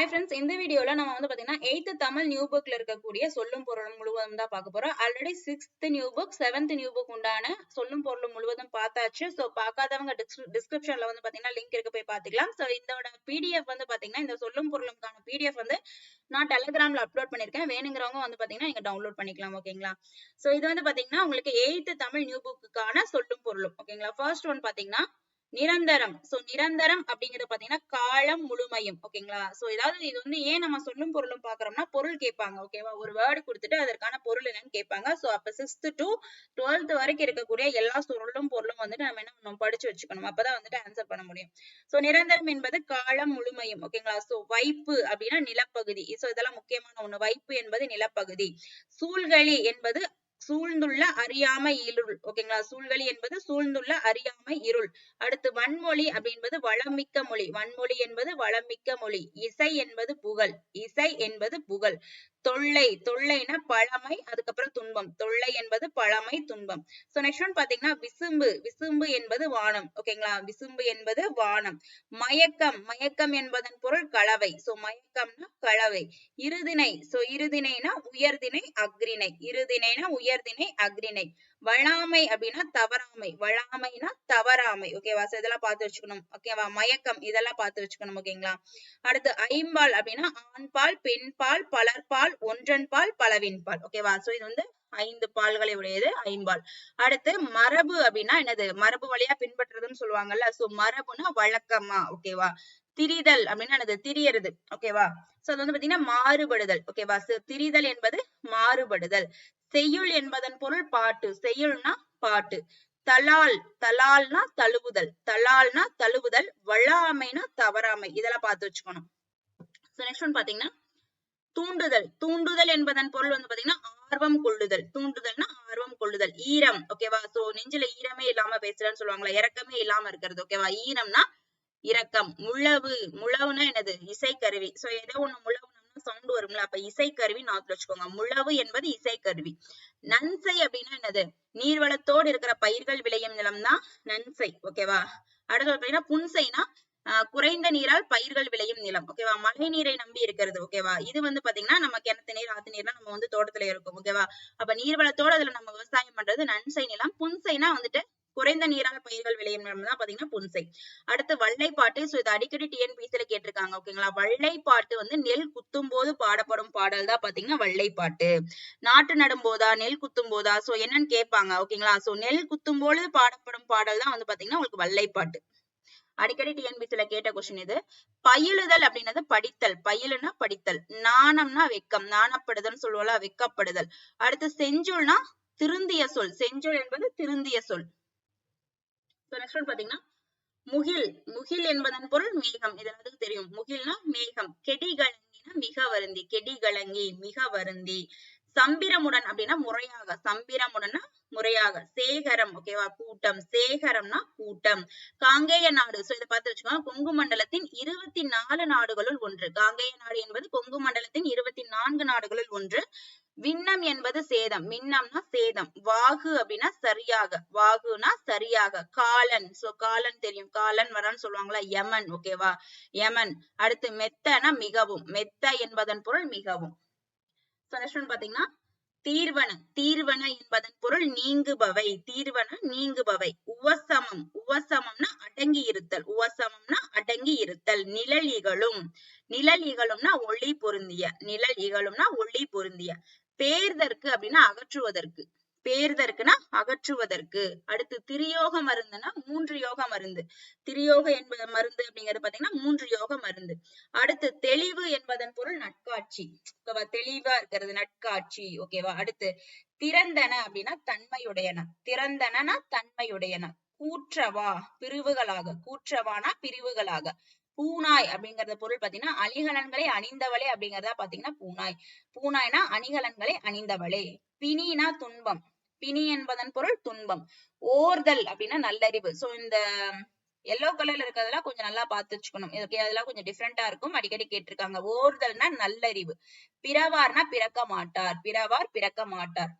Hi friends இந்த வீடியோவில் நம்ம வந்து பாத்தீங்கன்னா எயித்து தமிழ் நியூ புக்ல இருக்கக்கூடிய சொல்லும் பொருளும் முழுவதும் தான் பார்க்க போறோம். Already sixth new book seventh new book உண்டான சொல்லும் பொருளும் முழுவதும் பார்த்தாச்சு. ஸோ பார்க்காதவங்க டிஸ்கிரிப்ஷனில் வந்து பாத்தீங்கன்னா லிங்க் இருக்கு போய் பார்த்துக்கலாம். ஸோ இதோட பிடிஎஃப் வந்து பாத்தீங்கன்னா இந்த சொல்லும் பொருளுக்கான பிடிஎஃப் வந்து நான் டெலிகிராம்ல அப்லோட் பண்ணிருக்கேன். வேணுங்கிறவங்க வந்து பாத்தீங்கன்னா நீங்க டவுன்லோட் பண்ணிக்கலாம் ஓகேங்களா? ஸோ இது வந்து பாத்தீங்கன்னா உங்களுக்கு எயித்து தமிழ் நியூ புக்குக்கான சொல்லும் பொருளும் ஓகேங்களா? ஃபர்ஸ்ட் ஒன் பாத்தீங்கன்னா நிரந்தரம். சோ நிரந்தரம் அப்படிங்கறது பாத்தீங்கன்னா காலம் முழுமையும். ஓகேங்களா சோ ஏதாவது இது வந்து ஏன் நம்ம சொல்லும் பொருளும் பாக்குறோம்னா பொருள் கேட்பாங்க. ஓகேவா ஒரு வேர்டு கொடுத்துட்டு அதற்கான பொருள் என்னன்னு கேட்பாங்க. சோ அப்ப சிக்ஸ்த் டு டுவெல்த் வரைக்கும் இருக்கக்கூடிய எல்லா சொல்லும் பொருளும் வந்துட்டு நம்ம என்ன பண்ணணும் படிச்சு வச்சுக்கணும். அப்பதான் வந்துட்டு ஆன்சர் பண்ண முடியும். சோ நிரந்தரம் என்பது காலம் முழுமையும். ஓகேங்களா சோ வைப்பு அப்படின்னா நிலப்பகுதி. சோ இதெல்லாம் முக்கியமான ஒண்ணு. வைப்பு என்பது நிலப்பகுதி. சூழ்களி என்பது சூழ்ந்துள்ள அறியாமை இருள். ஓகேங்களா சூழ்களி என்பது சூழ்ந்துள்ள அறியாமை இருள். அடுத்து வன்மொழி அப்படின்பது வளமிக்க மொழி. வன்மொழி என்பது வளமிக்க மொழி. இசை என்பது புகழ். இசை என்பது புகழ். தொல்லை தொல்லைனா பழமை அதுக்கப்புறம் துன்பம். தொல்லை என்பது பழமை துன்பம். சோ நெக்ஸ்ட் ஒன் பாத்தீங்கன்னா விசும்பு. விசும்பு என்பது வானம். ஓகேங்களா விசும்பு என்பது வானம். மயக்கம். மயக்கம் என்பதன் பொருள் கலவை. சோ மயக்கம்னா கலவை. இருதினை சோ இருதினைனா உயர்தினை அக்ரிணை இருதினைனா உயர்தினை அக்ரிணை வளாமை அப்படின்னா தவறாமை. வளாமைனா தவறாமை. ஓகேவா இதெல்லாம் பார்த்து வச்சுக்கணும். ஓகேவா மயக்கம் இதெல்லாம் பார்த்து வச்சுக்கணும். ஓகேங்களா அடுத்து ஐம்பால் அப்படின்னா ஆண்பால் பெண்பால் பலர்பால் ஒன்றன் பால் ஓகேவா சோ இது வந்து ஐந்து பால்களை உடையது ஐம்பால். அடுத்து மரபு அப்படின்னா என்னது? மரபு வழியா பின்பற்றுறதுன்னு சொல்லுவாங்கல்ல? சோ மரபுனா வழக்கமா? ஓகேவா திரிதல் அப்படின்னா என்னது? திரியறது. ஓகேவா சோ அது வந்து பாத்தீங்கன்னா மாறுபடுதல். ஓகேவா திரிதல் என்பது மாறுபடுதல். செய்யுள் என்பதன் பொருள் பாட்டு. செய்யுள்னா பாட்டு. தலால் தலால்னா தழுவுதல். தலால்னா தழுவுதல் வளாமைனா தவறாமை. இதெல்லாம் பார்த்து வச்சுக்கணும். நெக்ஸ்ட் ஒன் பாத்தீங்கன்னா தூண்டுதல். தூண்டுதல் என்பதன் பொருள் வந்து பாத்தீங்கன்னா ஆர்வம் கொள்ளுதல். தூண்டுதல்னா ஆர்வம் கொள்ளுதல். ஈரம் ஓகேவா சோ நெஞ்சில ஈரமே இல்லாம பேசுறேன்னு சொல்லுவாங்களா இறக்கமே இல்லாம இருக்கிறது ஓகேவா ஈரம்னா இரக்கம் முழவு. முழவுனா என்னது? இசைக்கருவி. சோ ஏதோ ஒண்ணு முழவுனோம்னா சவுண்ட் வரும்ல அப்ப இசைக்கருவி நாத்துல வச்சுக்கோங்க. முழவு என்பது இசைக்கருவி. நன்சை அப்படின்னா என்னது? நீர்வளத்தோடு இருக்கிற பயிர்கள் விளையும் நிலம் தான் நன்சை ஓகேவா அடுத்து பாத்தீங்கன்னா புன்சைனா குறைந்த நீரால் பயிர்கள் விளையும் நிலம் ஓகேவா மழை நீரை நம்பி இருக்கிறது ஓகேவா இது வந்து பாத்தீங்கன்னா நம்ம கிணத்து நீர் ஆத்து நீர்லாம் நம்ம வந்து தோட்டத்துல இருக்கும் ஓகேவா அப்ப நீர்வளத்தோட அதுல நம்ம விவசாயம் பண்றது நன்சை நிலம். புன்சைனா வந்துட்டு குறைந்த நீரால் பயிர்கள் விளையும் நிலம் தான் பாத்தீங்கன்னா புன்சை. அடுத்து வள்ளைப்பாட்டு. சோ இது அடிக்கடி டிஎன்பிசில கேட்டிருக்காங்க ஓகேங்களா வள்ளைப்பாட்டு வந்து நெல் குத்தும் போது பாடப்படும் பாடல் தான் பாத்தீங்கன்னா வள்ளைப்பாட்டு. நாட்டு நடும் போதா நெல் குத்தும் போதா சோ என்னன்னு கேட்பாங்க ஓகேங்களா சோ நெல் குத்தும் போது பாடப்படும் பாடல் தான் வந்து பாத்தீங்கன்னா உங்களுக்கு வள்ளைப்பாட்டு. அடிக்கடி டிஎன்பிசில கேட்ட கொஸ்டின் இது. பயிலுதல் அப்படின்னது படித்தல். பயிலுனா படித்தல். நாணம்னா வெக்கம். நாணப்படுதல் சொல்லுவோம்ல வெக்கப்படுதல். அடுத்து செஞ்சொல்னா திருந்திய சொல். செஞ்சொல் என்பது திருந்திய சொல். நெக்ஸ்ட் பாத்தீங்கன்னா முகில். முகில் என்பதன் பொருள் மேகம். இது எல்லாத்துக்கும் தெரியும். முகில்னா மேகம். கெடிகளங்கினா மிக வருந்தி. கெடிகளங்கி மிக வருந்தி. சம்பிரமுடன் அப்படின்னா முறையாக சம்பிரமுடன்னா முறையாக. சேகரம் ஓகேவா கூட்டம். சேகரம்னா கூட்டம். காங்கேய நாடு. சோ இதை பார்த்து வச்சுக்கோங்க. கொங்கு மண்டலத்தின் இருபத்தி நாலு நாடுகளுள் ஒன்று. காங்கேய நாடு என்பது கொங்கு மண்டலத்தின் இருபத்தி நான்கு நாடுகளுள் ஒன்று. விண்ணம் என்பது சேதம். மின்னம்னா சேதம். வாகு அப்படின்னா சரியாக. வாகுனா சரியாக. காலன். சோ காலன் தெரியும். காலன் வரான்னு சொல்லுவாங்களா? யமன் ஓகேவா யமன். அடுத்து மெத்தனா மிகவும். மெத்த என்பதன் பொருள் மிகவும். பாத்தீங்கன்னா தீர்வன தீர்வன என்பதன் பொருள் நீங்குபவை. தீர்வன நீங்குபவை. உவசமம் உவசமம்னா அடங்கி இருத்தல் உவசமம்னா அடங்கி இருத்தல் நிழல் இகழும் நிழல் இகழும்னா ஒளி பொருந்திய. நிழல் இகழும்னா ஒளி பொருந்திய. பேர்தற்கு அப்படின்னா அகற்றுவதற்கு. பேர்தற்குனா அகற்றுவதற்கு. அடுத்து திரியோக மருந்துனா மூன்று யோக மருந்து. திரியோக என்பது மருந்து அப்படிங்கிறது பாத்தீங்கன்னா மூன்று யோக மருந்து. அடுத்து தெளிவு என்பதன் பொருள் நட்காட்சி. ஓகேவா? தெளிவா இருக்கிறது நட்காட்சி. ஓகேவா? அடுத்து திறந்தன அப்படின்னா தன்மையுடையன. திறந்தனா தன்மையுடையன. கூற்றவா? பிரிவுகளாக. கூற்றவானா பிரிவுகளாக. பூனாய் அப்படிங்கறது பொருள் பாத்தீங்கன்னா அணிகலன்களை அணிந்தவளே அப்படிங்கறதா பாத்தீங்கன்னா பூனாய். பூனாய்னா அணிகலன்களை அணிந்தவளே. பிணினா துன்பம். பிணி என்பதன் பொருள் துன்பம். ஓர்தல் அப்படின்னா நல்லறிவு. சோ இந்த எல்லோ கலர்ல இருக்கிறதெல்லாம் கொஞ்சம் நல்லா பார்த்து வச்சுக்கணும். அதெல்லாம் கொஞ்சம் டிஃப்ரெண்டா இருக்கும். அடிக்கடி கேட்டிருக்காங்க. ஓர்தல்னா நல்லறிவு. பிறவார்னா பிறக்க மாட்டார். பிறவார் பிறக்க மாட்டார்.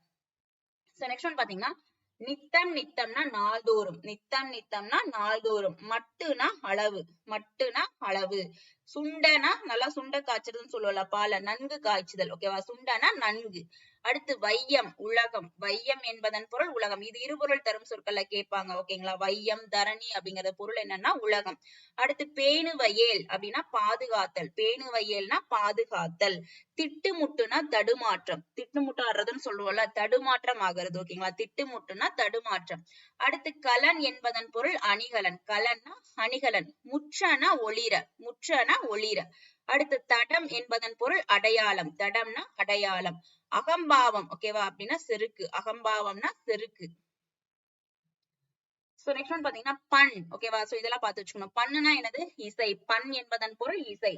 சோ நெக்ஸ்ட் ஒன் பாத்தீங்கன்னா நித்தம் நித்தம்னா நாள்தோறும். நித்தம் நித்தம்னா நாள்தோறும். மட்டுனா அளவு. மட்டுனா அளவு. சுண்டனா நல்லா சுண்ட காய்ச்சதுன்னு சொல்லுவல பால. நன்கு காய்ச்சுதல். ஓகேவா சுண்டனா நன்கு. அடுத்து வையம் உலகம். வையம் என்பதன் பொருள் உலகம். இது இருபொருள் தரும் சொற்கள்ல கேட்பாங்க ஓகேங்களா? வையம் தரணி அப்படிங்கிற பொருள் என்னன்னா உலகம். அடுத்து பேணுவயேல் அப்படின்னா பாதுகாத்தல். பேணுவயேல்னா பாதுகாத்தல். திட்டுமுட்டுனா தடுமாற்றம். திட்டுமுட்டு ஆடுறதுன்னு சொல்லுவோம்ல தடுமாற்றம் ஆகிறது ஓகேங்களா? திட்டுமுட்டுனா தடுமாற்றம். அடுத்து கலன் என்பதன் பொருள் அணிகலன். கலன்னா அணிகலன். முற்றனா ஒளிர. முற்றனா ஒளிர. அடுத்து தடம் என்பதன் பொருள் அடையாளம். தடம்னா அடையாளம். அகம்பாவம் ஓகேவா அப்படின்னா செருக்கு. அகம்பாவம்னா செருக்கு. சோ நெக்ஸ்ட் ஒன் பாத்தீங்கன்னா பண் ஓகேவா சோ இதெல்லாம் பார்த்து வச்சுக்கணும். பண்ணுனா என்னது? இசை. பண் என்பதன் பொருள் இசை.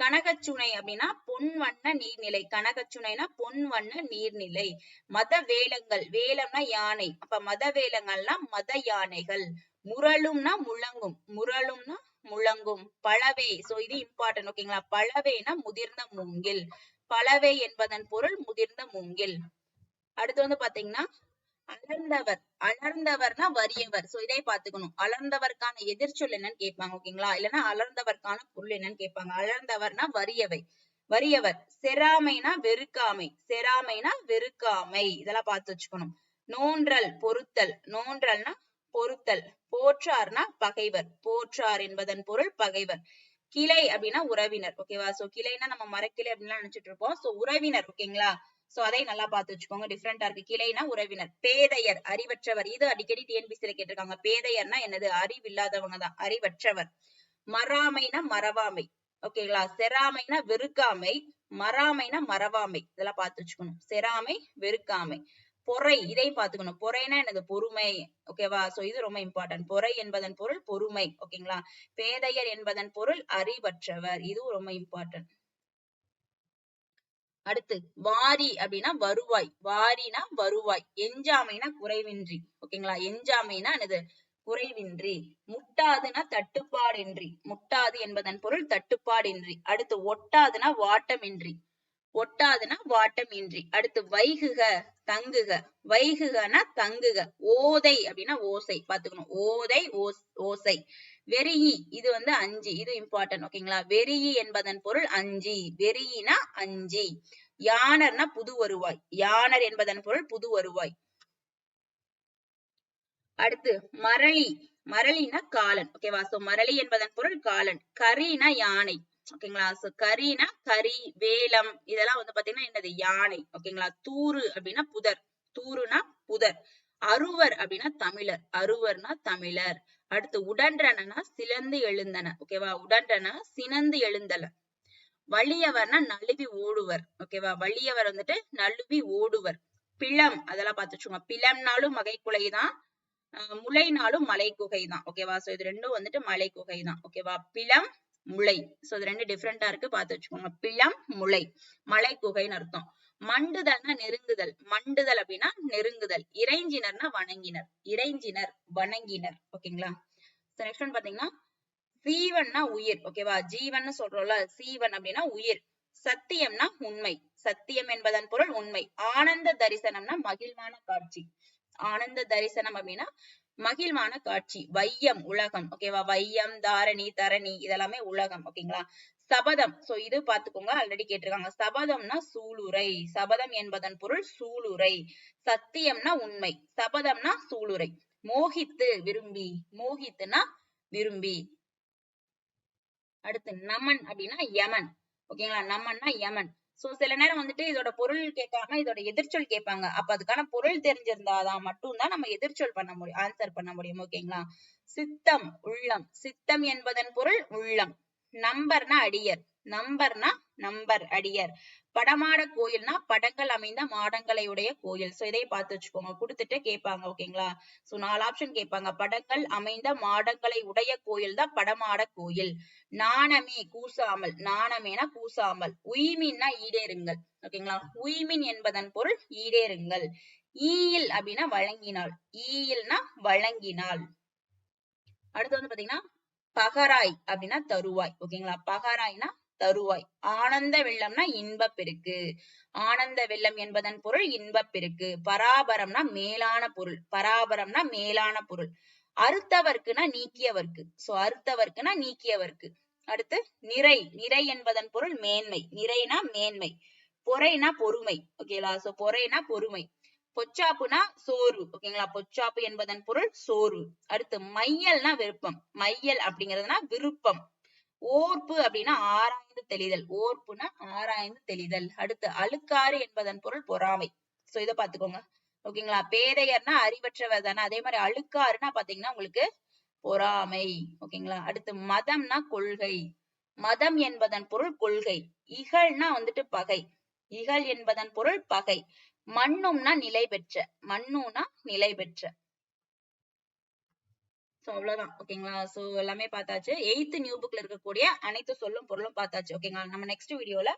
கனகச்சுனை அப்படின்னா பொன் வண்ண நீர்நிலை. கனகச்சுனைனா பொன் வண்ண நீர்நிலை. மத வேலங்கள். வேலம்னா யானை. அப்ப மத வேலங்கள்னா மத யானைகள். முரளும்னா முழங்கும். முரளும்னா முழங்கும். பழவே. சோ இது இம்பார்ட்டன்ட் ஓகேங்களா பழவேனா முதிர்ந்த மூங்கில். பலவை என்பதன் பொருள் முதிர்ந்த மூங்கில். அடுத்து வந்து பாத்தீங்கன்னா அலர்ந்தவர். அலர்ந்தவர்னா வறியவர். சோ இதை பாத்துக்கணும் அலர்ந்தவர்க்கான எதிர்ச்சொல் என்னன்னு கேட்பாங்க ஓகேங்களா? இல்லைன்னா அலர்ந்தவர்க்கான பொருள் என்னன்னு கேட்பாங்க. அலர்ந்தவர்னா வறியவை. வறியவர். செராமைனா வெறுக்காமை. செராமைனா வெறுக்காமை. இதெல்லாம் பார்த்து வச்சுக்கணும். நோன்றல் பொருத்தல் நோன்றல்னா பொருத்தல் போற்றார்னா பகைவர். போற்றார் என்பதன் பொருள் பகைவர். கிளை அப்படின்னா உறவினர் ஓகேவா சோ கிளைனா நம்ம மரக்கிளை அப்படின்னு நினைச்சிட்டு இருப்போம். சோ உறவினர் ஓகேங்களா சோ அதை நல்லா பார்த்து வச்சுக்கோங்க. டிஃப்ரெண்டா இருக்கு. கிளைனா உறவினர். பேதையர் அறிவற்றவர். இது அடிக்கடி டிஎன்பிசில கேட்டிருக்காங்க. பேதையர்னா என்னது? அறிவில்லாதவங்க தான். அறிவற்றவர். மறாமைனா மறவாமை ஓகேங்களா செராமைனா வெறுக்காமை மறாமைனா மறவாமை. இதெல்லாம் பார்த்து வச்சுக்கணும். செராமை வெறுக்காமை. பொறை இதை பாத்துக்கணும் பொறைனா எனது பொறுமை ஓகேவா சோ இது ரொம்ப இம்பார்ட்டன்ட் பொறை என்பதன் பொருள் பொறுமை ஓகேங்களா பேதையர் என்பதன் பொருள் அறிவற்றவர். இதுவும் ரொம்ப இம்பார்ட்டன்ட் அடுத்து வாரி அப்படின்னா வருவாய். வாரினா வருவாய். எஞ்சாமைனா குறைவின்றி ஓகேங்களா எஞ்சாமைனா என்னது? குறைவின்றி. முட்டாதுன்னா தட்டுப்பாடின்றி. முட்டாது என்பதன் பொருள் தட்டுப்பாடின்றி. அடுத்து ஒட்டாதுன்னா வாட்டமின்றி. ஒட்டாதுன்னா வாட்டம் இன்றி அடுத்து வைகுக தங்குக. வைகுகனா தங்குக. ஓதை அப்படின்னா ஓசை. பாத்துக்கணும் ஓதை ஓசை. வெறியி இது வந்து அஞ்சு. இது இம்பார்ட்டன்ட் ஓகேங்களா? வெறியி என்பதன் பொருள் அஞ்சு. வெறியினா அஞ்சு. யானர்னா புது வருவாய். யானர் என்பதன் பொருள் புது வருவாய். அடுத்து மரளி. மரளினா காலன். ஓகேவா? சோ மரளி என்பதன் பொருள் காலன். கரினா யானை. ஓகேங்களா சோ கரினா கரி வேலம் இதெல்லாம் வந்து பாத்தீங்கன்னா என்னது? யானை ஓகேங்களா தூறு அப்படின்னா புதர். தூறுனா புதர். அருவர் அப்படின்னா தமிழர். அருவர்னா தமிழர். அடுத்து உடன்றனா சிலந்து எழுந்தன ஓகேவா உடன்றனா சினந்து எழுந்தன. வலியவர்னா நழுவி ஓடுவர் ஓகேவா வலியவர் வந்துட்டு நழுவி ஓடுவர். பிளம் அதெல்லாம் பார்த்து பிளம்னாலும் மகை குலைதான் முளைனாலும் மலை குகை தான் ஓகேவா சோ இது ரெண்டும் வந்துட்டு மலை குகை தான் ஓகேவா பிளம் முளை. சோ இது ரெண்டு டிஃப்ரெண்டா இருக்கு. பார்த்து வச்சுக்கோங்க. பிளம் முளை. மலை குகைன்னு அர்த்தம். மண்டுதல்னா நெருங்குதல். மண்டுதல் அப்படின்னா நெருங்குதல். இறைஞ்சினர்னா வணங்கினர். இறைஞ்சினர் வணங்கினர். ஓகேங்களா சோ நெக்ஸ்ட் ஒன் பாத்தீங்கன்னா சீவன்னா உயிர். ஓகேவா ஜீவன் சொல்றோம்ல சீவன் அப்படின்னா உயிர். சத்தியம்னா உண்மை. சத்தியம் என்பதன் பொருள் உண்மை. ஆனந்த தரிசனம்னா மகிழ்வான காட்சி. ஆனந்த தரிசனம் அப்படின்னா மகிழ்வான காட்சி. வையம் உலகம். ஓகேவா வையம் தாரணி தரணி இதெல்லாமே உலகம் ஓகேங்களா சபதம். சோ இது பாத்துக்கோங்க ஆல்ரெடி கேட்டிருக்காங்க. சபதம்னா சூளுரை. சபதம் என்பதன் பொருள் சூளுரை. சத்தியம்னா உண்மை. சபதம்னா சூளுரை. மோகித்து விரும்பி. மோகித்துனா விரும்பி. அடுத்து நமன் அப்படின்னா யமன். ஓகேங்களா நமன்னா யமன். சோ சில நேரம் வந்துட்டு இதோட பொருள் கேட்காம இதோட எதிர்ச்சொல் கேட்பாங்க. அப்ப அதுக்கான பொருள் தெரிஞ்சிருந்தாதான் மட்டும்தான் நம்ம எதிர்ச்சொல் பண்ண முடியும் ஆன்சர் பண்ண முடியும் ஓகேங்களா சித்தம் உள்ளம். சித்தம் என்பதன் பொருள் உள்ளம். நம்பர்னா அடியர். நம்பர்னா நம்பர் அடியர். படமாட கோயில்னா படங்கள் அமைந்த மாடங்களை உடைய கோயில். சோ இதை பார்த்து வச்சுக்கோங்க. கொடுத்துட்டு கேட்பாங்க ஓகேங்களா? சோ நாலு ஆப்ஷன் கேட்பாங்க. படங்கள் அமைந்த மாடங்களை உடைய கோயில் தான் படமாட கோயில். நாணமே கூசாமல். நாணமேனா கூசாமல். உய்மின்னா ஈடேறுங்கள். ஓகேங்களா? உய்மின் என்பதன் பொருள் ஈடேறுங்கள். ஈயில் அப்படின்னா வழங்கினாள் ஈயில்னா வழங்கினாள் அடுத்து வந்து பாத்தீங்கன்னா பகராய் அப்படின்னா தருவாய். ஓகேங்களா பகராய்னா தருவாய். ஆனந்த வெள்ளம்னா இன்பப் பெருக்கு ஆனந்த வெள்ளம் என்பதன் பொருள் இன்பப் பெருக்கு பராபரம்னா மேலான பொருள். பராபரம்னா மேலான பொருள். அறுத்தவர்க்குனா நீக்கியவர்க்கு. சோ அறுத்தவர்க்குனா நீக்கியவர்க்கு. அடுத்து நிறை. நிறை என்பதன் பொருள் மேன்மை. நிறைனா மேன்மை. பொறைனா பொறுமை. ஓகேங்களா சோ பொறைனா பொறுமை. பொச்சாப்புனா சோர்வு. ஓகேங்களா பொச்சாப்பு என்பதன் பொருள் சோர்வு. அடுத்து மையல்னா விருப்பம். மையல் அப்படிங்கிறதுனா விருப்பம். ஓர்ப்பு அப்படின்னா ஆராய்ந்து தெளிதல். ஓர்ப்புனா ஆராய்ந்து தெளிதல். அடுத்து அழுக்காறு என்பதன் பொருள் பொறாமை. சோ இத பாத்துக்கோங்க ஓகேங்களா பேதையர்னா அறிவற்றவர் தானே. அதே மாதிரி அழுக்காருன்னா பாத்தீங்கன்னா உங்களுக்கு பொறாமை. ஓகேங்களா அடுத்து மதம்னா கொள்கை. மதம் என்பதன் பொருள் கொள்கை. இகழ்னா வந்துட்டு பகை. இகழ் என்பதன் பொருள் பகை. மண்ணும்னா நிலை பெற்ற மண்ணும்னா நிலை பெற்ற. சோ அவ்வளவுதான். ஓகேங்களா சோ எல்லாமே பார்த்தாச்சு. எயித்து நியூ புக்ல இருக்கக்கூடிய அனைத்து சொல்லும் பொருளும் பார்த்தாச்சு. ஓகேங்களா நம்ம நெக்ஸ்ட் வீடியோல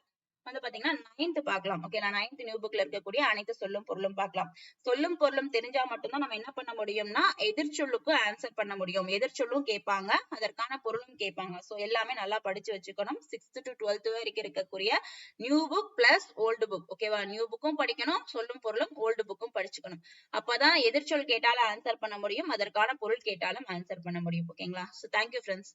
வந்து பாத்தீங்கன்னா நைன்த் பார்க்கலாம். ஓகே நான் நைன்த் நியூ புக்ல இருக்கக்கூடிய அனைத்து சொல்லும் பொருளும் பார்க்கலாம். சொல்லும் பொருளும் தெரிஞ்சா மட்டும்தான் நம்ம என்ன பண்ண முடியும்னா எதிர்ச்சொல்லுக்கு ஆன்சர் பண்ண முடியும். எதிர்ச்சொல்லும் கேட்பாங்க அதற்கான பொருளும் கேட்பாங்க. சோ எல்லாமே நல்லா படிச்சு வச்சுக்கணும். சிக்ஸ்த் டு டுவெல்த் வரைக்கும் இருக்கக்கூடிய new book plus old book ஓகேவா நியூ புக்கும் படிக்கணும் சொல்லும் பொருளும் ஓல்டு புக்கும் படிச்சுக்கணும். அப்பதான் எதிர்ச்சொல் கேட்டாலும் ஆன்சர் பண்ண முடியும் அதற்கான பொருள் கேட்டாலும் ஆன்சர் பண்ண முடியும். ஓகேங்களா சோ தேங்க்யூ ஃப்ரெண்ட்ஸ்